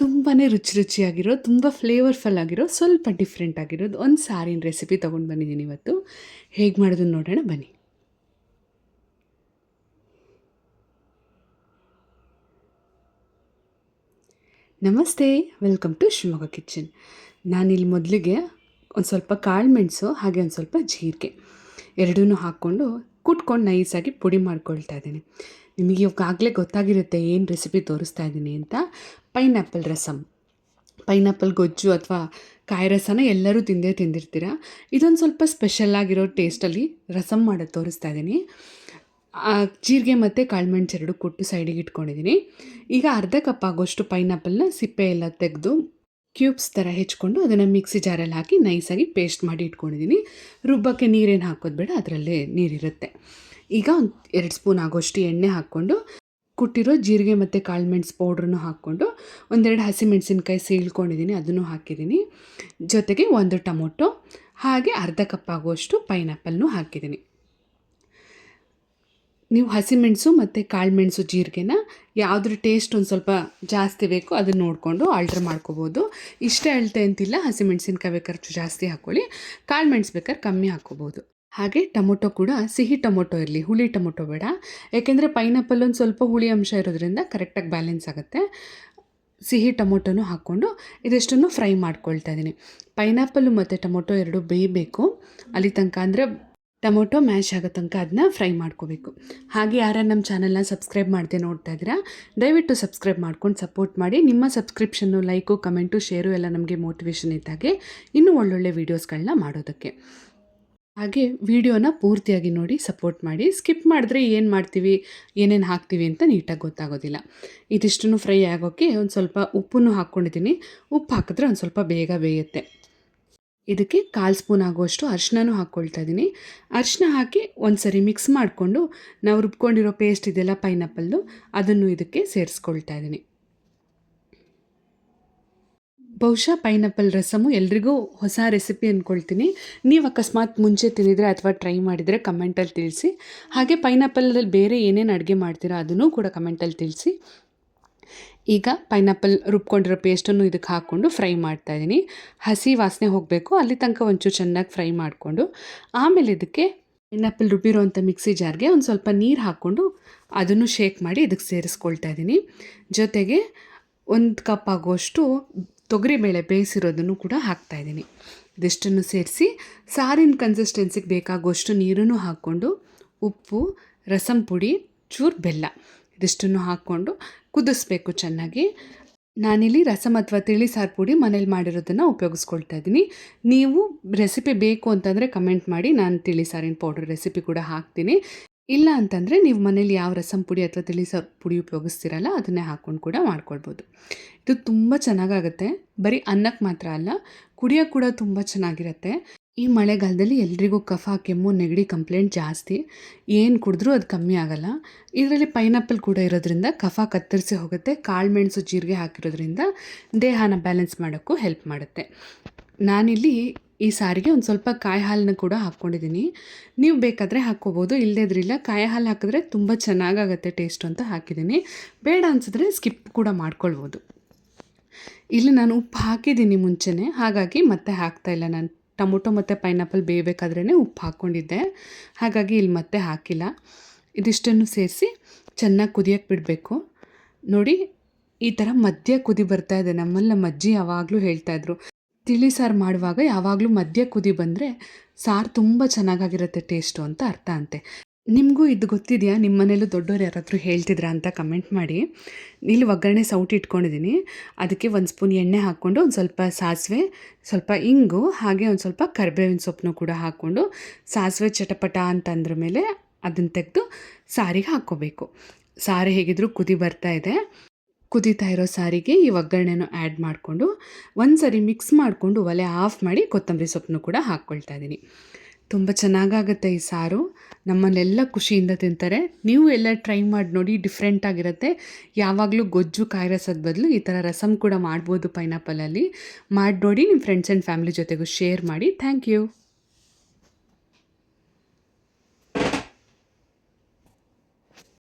ತುಂಬಾ ರುಚಿ ರುಚಿಯಾಗಿರೋ, ತುಂಬ ಫ್ಲೇವರ್ಫುಲ್ ಆಗಿರೋ, ಸ್ವಲ್ಪ ಡಿಫ್ರೆಂಟ್ ಆಗಿರೋದು ಒಂದು ಸಾರಿನ ರೆಸಿಪಿ ತೊಗೊಂಡು ಬಂದಿದ್ದೀನಿ ಇವತ್ತು. ಹೇಗೆ ಮಾಡೋದು ನೋಡೋಣ, ಬನ್ನಿ. ನಮಸ್ತೆ ವೆಲ್ಕಮ್ ಟು ಶಿವಮೊಗ್ಗ ಕಿಚನ್ ನಾನಿಲ್ಲಿ ಮೊದಲಿಗೆ ಒಂದು ಸ್ವಲ್ಪ ಕಾಳು ಮೆಣಸು, ಹಾಗೆ ಒಂದು ಸ್ವಲ್ಪ ಜೀರಿಗೆ ಎರಡೂ ಹಾಕ್ಕೊಂಡು ಕುಟ್ಕೊಂಡು ನೈಸಾಗಿ ಪುಡಿ ಮಾಡ್ಕೊಳ್ತಾ ಇದ್ದೀನಿ. ನಿಮಗೆ ಆಗಲೇ ಗೊತ್ತಾಗಿರುತ್ತೆ ಏನು ರೆಸಿಪಿ ತೋರಿಸ್ತಾ ಇದ್ದೀನಿ ಅಂತ. ಪೈನಾಪಲ್ ರಸಮ್ ಪೈನಾಪಲ್ ಗೊಜ್ಜು ಅಥವಾ ಕಾಯಿ ರಸನ ಎಲ್ಲರೂ ತಿಂದೇ ತಿಂದಿರ್ತೀರ. ಇದೊಂದು ಸ್ವಲ್ಪ ಸ್ಪೆಷಲ್ ಆಗಿರೋ ಟೇಸ್ಟಲ್ಲಿ ರಸಮ್ ಮಾಡೋದು ತೋರಿಸ್ತಾ ಇದ್ದೀನಿ. ಜೀರಿಗೆ ಮತ್ತು ಕಾಳುಮೆಣ್ಸು ಎರಡು ಕೊಟ್ಟು ಸೈಡಿಗೆ ಇಟ್ಕೊಂಡಿದ್ದೀನಿ. ಈಗ ಅರ್ಧ ಕಪ್ ಆಗೋಷ್ಟು ಪೈನಾಪಲ್ನ ಸಿಪ್ಪೆ ಎಲ್ಲ ತೆಗೆದು ಕ್ಯೂಬ್ಸ್ ಥರ ಹೆಚ್ಕೊಂಡು ಅದನ್ನು ಮಿಕ್ಸಿ ಜಾರಲ್ಲಿ ಹಾಕಿ ನೈಸಾಗಿ ಪೇಸ್ಟ್ ಮಾಡಿ ಇಟ್ಕೊಂಡಿದ್ದೀನಿ. ರುಬ್ಬಕ್ಕೆ ನೀರೇನು ಹಾಕೋದು ಬೇಡ, ಅದರಲ್ಲೇ ನೀರಿರುತ್ತೆ. ಈಗ ಒಂದು ಎರಡು ಸ್ಪೂನ್ ಆಗೋಷ್ಟು ಎಣ್ಣೆ ಹಾಕ್ಕೊಂಡು, ಕುಟ್ಟಿರೋ ಜೀರಿಗೆ ಮತ್ತು ಕಾಳುಮೆಣಸು ಪೌಡ್ರನ್ನು ಹಾಕ್ಕೊಂಡು, ಒಂದೆರಡು ಹಸಿಮೆಣಸಿನ್ಕಾಯಿ ಸೀಳ್ಕೊಂಡಿದ್ದೀನಿ ಅದನ್ನು ಹಾಕಿದ್ದೀನಿ ಜೊತೆಗೆ ಒಂದು ಟೊಮೊಟೊ, ಹಾಗೆ ಅರ್ಧ ಕಪ್ ಆಗುವಷ್ಟು ಪೈನಾಪಲ್ನು ಹಾಕಿದ್ದೀನಿ ನೀವು ಹಸಿಮೆಣಸು ಮತ್ತು ಕಾಳುಮೆಣಸು ಜೀರಿಗೆನ ಯಾವುದ್ರ ಟೇಸ್ಟ್ ಒಂದು ಸ್ವಲ್ಪ ಜಾಸ್ತಿ ಬೇಕು ಅದನ್ನು ನೋಡಿಕೊಂಡು ಆಲ್ಟ್ರ್ ಮಾಡ್ಕೋಬೋದು. ಇಷ್ಟೇ ಅಳತೆ ಅಂತಿಲ್ಲ, ಹಸಿಮೆಣಸಿನ್ಕಾಯಿ ಬೇಕಾದ್ರೆ ಜಾಸ್ತಿ ಹಾಕ್ಕೊಳ್ಳಿ ಕಾಳುಮೆಣಸು ಬೇಕಾದ್ರೆ ಕಮ್ಮಿ ಹಾಕ್ಕೋಬೋದು ಹಾಗೆ ಟೊಮೊಟೊ ಕೂಡ ಸಿಹಿ ಟೊಮೊಟೊ ಇರಲಿ, ಹುಳಿ ಟೊಮೊಟೊ ಬೇಡ. ಯಾಕೆಂದರೆ ಪೈನಾಪಲ್ ಒಂದು ಸ್ವಲ್ಪ ಹುಳಿ ಅಂಶ ಇರೋದ್ರಿಂದ ಕರೆಕ್ಟಾಗಿ ಬ್ಯಾಲೆನ್ಸ್ ಆಗುತ್ತೆ. ಸಿಹಿ ಟೊಮೊಟೊನೂ ಹಾಕ್ಕೊಂಡು ಇದೆಷ್ಟನ್ನು ಫ್ರೈ ಮಾಡ್ಕೊಳ್ತಾ ಇದ್ದೀನಿ. ಪೈನಾಪಲ್ಲು ಮತ್ತು ಟೊಮೊಟೊ ಎರಡು ಬೇಯಬೇಕು. ಅಲ್ಲಿ ತನಕ ಅಂದರೆ ಟೊಮೊಟೊ ಮ್ಯಾಶ್ ಆಗೋ ತನಕ ಅದನ್ನ ಫ್ರೈ ಮಾಡ್ಕೋಬೇಕು. ಹಾಗೆ ಯಾರು ನಮ್ಮ ಚಾನಲ್ನ ಸಬ್ಸ್ಕ್ರೈಬ್ ಮಾಡದೆ ನೋಡ್ತಾ ಇದ್ದೀರಾ, ದಯವಿಟ್ಟು ಸಬ್ಸ್ಕ್ರೈಬ್ ಮಾಡ್ಕೊಂಡು ಸಪೋರ್ಟ್ ಮಾಡಿ. ನಿಮ್ಮ ಸಬ್ಸ್ಕ್ರಿಪ್ಷನ್ನು ಲೈಕು ಕಮೆಂಟು ಶೇರು ಎಲ್ಲ ನಮಗೆ ಮೋಟಿವೇಶನ್ ಇದ್ದಾಗೆ ಇನ್ನೂ ಒಳ್ಳೊಳ್ಳೆ ವೀಡಿಯೋಸ್ಗಳನ್ನ ಮಾಡೋದಕ್ಕೆ. ಹಾಗೆ ವಿಡಿಯೋನ ಪೂರ್ತಿಯಾಗಿ ನೋಡಿ ಸಪೋರ್ಟ್ ಮಾಡಿ. ಸ್ಕಿಪ್ ಮಾಡಿದ್ರೆ ಏನು ಮಾಡ್ತೀವಿ, ಏನೇನು ಹಾಕ್ತೀವಿ ಅಂತ ನೀಟಾಗಿ ಗೊತ್ತಾಗೋದಿಲ್ಲ. ಇದಿಷ್ಟನ್ನು ಫ್ರೈ ಆಗೋಕ್ಕೆ ಒಂದು ಸ್ವಲ್ಪ ಉಪ್ಪನ್ನು ಹಾಕ್ಕೊಂಡಿದ್ದೀನಿ. ಉಪ್ಪು ಹಾಕಿದ್ರೆ ಒಂದು ಸ್ವಲ್ಪ ಬೇಗ ಬೇಯುತ್ತೆ. ಇದಕ್ಕೆ ಕಾಲು ಸ್ಪೂನ್ ಆಗುವಷ್ಟು ಅರಿಶಿನೂ ಹಾಕ್ಕೊಳ್ತಾ ಇದ್ದೀನಿ. ಅರಿಶಿನ ಹಾಕಿ ಒಂದು ಸರಿ ಮಿಕ್ಸ್ ಮಾಡಿಕೊಂಡು, ನಾವು ರುಬ್ಕೊಂಡಿರೋ ಪೇಸ್ಟ್ ಇದೆಲ್ಲ ಪೈನಾಪಲ್ಲು ಅದನ್ನು ಇದಕ್ಕೆ ಸೇರಿಸ್ಕೊಳ್ತಾ ಇದ್ದೀನಿ. ಬಹುಶಃ ಪೈನಾಪಲ್ ರಸಮು ಎಲ್ರಿಗೂ ಹೊಸ ರೆಸಿಪಿ ಅಂದ್ಕೊಳ್ತೀನಿ ನೀವು ಅಕಸ್ಮಾತ್ ಮುಂಚೆ ತಿಂದಿದ್ರೆ ಅಥವಾ ಟ್ರೈ ಮಾಡಿದರೆ ಕಮೆಂಟಲ್ಲಿ ತಿಳಿಸಿ. ಹಾಗೆ ಪೈನಾಪಲಲ್ಲಿ ಬೇರೆ ಏನೇನು ಅಡುಗೆ ಮಾಡ್ತೀರಾ ಅದನ್ನು ಕೂಡ ಕಮೆಂಟಲ್ಲಿ ತಿಳಿಸಿ. ಈಗ ಪೈನಾಪಲ್ ರುಬ್ಕೊಂಡಿರೋ ಪೇಸ್ಟನ್ನು ಇದಕ್ಕೆ ಹಾಕ್ಕೊಂಡು ಫ್ರೈ ಮಾಡ್ತಾ ಇದ್ದೀನಿ ಹಸಿ ವಾಸನೆ ಹೋಗಬೇಕು. ಅಲ್ಲಿ ತನಕ ಒಂಚೂರು ಚೆನ್ನಾಗಿ ಫ್ರೈ ಮಾಡಿಕೊಂಡು. ಆಮೇಲೆ ಇದಕ್ಕೆ ಪೈನಾಪಲ್ ರುಬ್ಬಿರೋವಂಥ ಮಿಕ್ಸಿ ಜಾರ್ಗೆ ಒಂದು ಸ್ವಲ್ಪ ನೀರು ಹಾಕ್ಕೊಂಡು ಅದನ್ನು ಶೇಕ್ ಮಾಡಿ ಇದಕ್ಕೆ ಸೇರಿಸ್ಕೊಳ್ತಾ ಇದ್ದೀನಿ ಜೊತೆಗೆ ಒಂದು ಕಪ್ ಆಗುವಷ್ಟು ತೊಗರಿಬೇಳೆ ಬೇಯಿಸಿರೋದನ್ನು ಕೂಡ ಹಾಕ್ತಾ ಇದ್ದೀನಿ. ಇದಿಷ್ಟನ್ನು ಸೇರಿಸಿ ಸಾರಿನ ಕನ್ಸಿಸ್ಟೆನ್ಸಿಗೆ ಬೇಕಾಗುವಷ್ಟು ನೀರನ್ನು ಹಾಕ್ಕೊಂಡು ಉಪ್ಪು, ರಸಂ ಪುಡಿ, ಚೂರು ಬೆಲ್ಲ ಇದಿಷ್ಟನ್ನು ಹಾಕ್ಕೊಂಡು ಕುದಿಸ್ಬೇಕು ಚೆನ್ನಾಗಿ. ನಾನಿಲ್ಲಿ ರಸಮ್ ಅಥವಾ ತಿಳಿ ಸಾರು ಪುಡಿ ಮನೇಲಿ ಮಾಡಿರೋದನ್ನು ಉಪಯೋಗಿಸ್ಕೊಳ್ತಾ ಇದ್ದೀನಿ. ನೀವು ರೆಸಿಪಿ ಬೇಕು ಅಂತಂದರೆ ಕಮೆಂಟ್ ಮಾಡಿ, ನಾನು ತಿಳಿ ಸಾರಿನ ಪೌಡ್ರ್ ರೆಸಿಪಿ ಕೂಡ ಹಾಕ್ತೀನಿ. ಇಲ್ಲ ಅಂತಂದರೆ ನೀವು ಮನೇಲಿ ಯಾವ ರಸಂ ಪುಡಿ ಅಥವಾ ತಿಳಿ ಸ, ಪುಡಿ ಉಪಯೋಗಿಸ್ತೀರಲ್ಲ ಅದನ್ನೇ ಹಾಕ್ಕೊಂಡು ಕೂಡ ಮಾಡ್ಕೊಳ್ಬೋದು. ಇದು ತುಂಬ ಚೆನ್ನಾಗಾಗುತ್ತೆ. ಬರೀ ಅನ್ನಕ್ಕೆ ಮಾತ್ರ ಅಲ್ಲ ಕುಡಿಯೋಕ್ಕೆ ಕೂಡ ತುಂಬ ಚೆನ್ನಾಗಿರುತ್ತೆ. ಈ ಮಳೆಗಾಲದಲ್ಲಿ ಎಲ್ರಿಗೂ ಕಫ, ಕೆಮ್ಮು, ನೆಗಡಿ ಕಂಪ್ಲೇಂಟ್ ಜಾಸ್ತಿ. ಏನು ಕುಡಿದ್ರೂ ಅದು ಕಮ್ಮಿ ಆಗಲ್ಲ. ಇದರಲ್ಲಿ ಪೈನಾಪಲ್ ಕೂಡ ಇರೋದ್ರಿಂದ ಕಫ ಕತ್ತರಿಸಿ ಹೋಗುತ್ತೆ. ಕಾಳುಮೆಣಸು ಜೀರಿಗೆ ಹಾಕಿರೋದ್ರಿಂದ ದೇಹನ ಬ್ಯಾಲೆನ್ಸ್ ಮಾಡೋಕ್ಕೂ ಹೆಲ್ಪ್ ಮಾಡುತ್ತೆ. ನಾನಿಲ್ಲಿ ಈ ಸಾರಿಗೆ ಒಂದು ಸ್ವಲ್ಪ ಕಾಯಿ ಹಾಲನ್ನ ಕೂಡ ಹಾಕ್ಕೊಂಡಿದ್ದೀನಿ ನೀವು ಬೇಕಾದರೆ ಹಾಕ್ಕೋಬೋದು ಇಲ್ಲದಿದ್ರಿಲ್ಲ ಕಾಯಿ ಹಾಲು ಹಾಕಿದ್ರೆ ತುಂಬ ಚೆನ್ನಾಗಾಗತ್ತೆ ಟೇಸ್ಟ್ ಅಂತ ಹಾಕಿದ್ದೀನಿ ಬೇಡ ಅನಿಸಿದ್ರೆ ಸ್ಕಿಪ್ ಕೂಡ ಮಾಡ್ಕೊಳ್ಬೋದು. ಇಲ್ಲಿ ನಾನು ಉಪ್ಪು ಹಾಕಿದ್ದೀನಿ ಮುಂಚೆನೇ. ಹಾಗಾಗಿ ಮತ್ತೆ ಹಾಕ್ತಾ ಇಲ್ಲ ನಾನು. ಟೊಮೊಟೊ ಮತ್ತು ಪೈನಾಪಲ್ ಬೇಯಬೇಕಾದ್ರೇ ಉಪ್ಪು ಹಾಕ್ಕೊಂಡಿದ್ದೆ. ಹಾಗಾಗಿ ಇಲ್ಲಿ ಮತ್ತೆ ಹಾಕಿಲ್ಲ. ಇದಿಷ್ಟನ್ನು ಸೇರಿಸಿ ಚೆನ್ನಾಗಿ ಕುದಿಯೋಕ್ಕೆ ಬಿಡಬೇಕು. ನೋಡಿ, ಈ ಥರ ಮಧ್ಯ ಕುದಿ ಬರ್ತಾ ಇದೆ. ನಮ್ಮಲ್ಲಿ ನಮ್ಮ ಅಜ್ಜಿ ಯಾವಾಗಲೂ ಹೇಳ್ತಾಯಿದ್ರು ತಿಳಿ ಸಾರು ಮಾಡುವಾಗ ಯಾವಾಗಲೂ ಮಧ್ಯ ಕುದಿ ಬಂದರೆ ಸಾರು ತುಂಬ ಚೆನ್ನಾಗಾಗಿರುತ್ತೆ ಟೇಸ್ಟು ಅಂತ ಅರ್ಥ ಅಂತೆ. ನಿಮಗೂ ಇದು ಗೊತ್ತಿದೆಯಾ? ನಿಮ್ಮ ಮನೇಲೂ ದೊಡ್ಡವ್ರು ಯಾರಾದರೂ ಹೇಳ್ತಿದ್ರಾ ಅಂತ ಕಮೆಂಟ್ ಮಾಡಿ. ಇಲ್ಲಿ ಒಗ್ಗರಣೆ ಸೌಟ್ ಇಟ್ಕೊಂಡಿದ್ದೀನಿ ಅದಕ್ಕೆ ಒಂದು ಸ್ಪೂನ್ ಎಣ್ಣೆ ಹಾಕ್ಕೊಂಡು ಒಂದು ಸ್ವಲ್ಪ ಸಾಸಿವೆ, ಸ್ವಲ್ಪ ಇಂಗು, ಹಾಗೆ ಒಂದು ಸ್ವಲ್ಪ ಕರಿಬೇವಿನ ಸೊಪ್ಪನ್ನು ಕೂಡ ಹಾಕ್ಕೊಂಡು ಸಾಸಿವೆ ಚಟಪಟ ಅಂತಂದ್ರ ಮೇಲೆ ಅದನ್ನು ತೆಗೆದು ಸಾರಿಗೆ ಹಾಕ್ಕೋಬೇಕು. ಸಾರು ಹೇಗಿದ್ರು ಕುದಿ ಬರ್ತಾ ಇದೆ. ಕುದೀತಾ ಇರೋ ಸಾರಿಗೆ ಈ ಒಗ್ಗರಣೆನ ಆ್ಯಡ್ ಮಾಡಿಕೊಂಡು ಒಂದು ಸರಿ ಮಿಕ್ಸ್ ಮಾಡಿಕೊಂಡು ಒಲೆ ಆಫ್ ಮಾಡಿ ಕೊತ್ತಂಬರಿ ಸೊಪ್ಪನ್ನು ಕೂಡ ಹಾಕ್ಕೊಳ್ತಾ ಇದ್ದೀನಿ. ತುಂಬ ಚೆನ್ನಾಗಾಗುತ್ತೆ ಈ ಸಾರು. ನಮ್ಮನ್ನೆಲ್ಲ ಖುಷಿಯಿಂದ ತಿಂತಾರೆ. ನೀವು ಎಲ್ಲ ಟ್ರೈ ಮಾಡಿ ನೋಡಿ ಡಿಫ್ರೆಂಟ್ ಆಗಿರುತ್ತೆ. ಯಾವಾಗಲೂ ಗೊಜ್ಜು, ಕಾಯಿ ರಸದ ಬದಲು ಈ ಥರ ರಸಮ್ ಕೂಡ ಮಾಡ್ಬೋದು ಪೈನಾಪಲಲ್ಲಿ ಮಾಡಿ ನೋಡಿ ನಿಮ್ಮ ಫ್ರೆಂಡ್ಸ್ ಆ್ಯಂಡ್ ಫ್ಯಾಮಿಲಿ ಜೊತೆಗೂ ಶೇರ್ ಮಾಡಿ. Thank you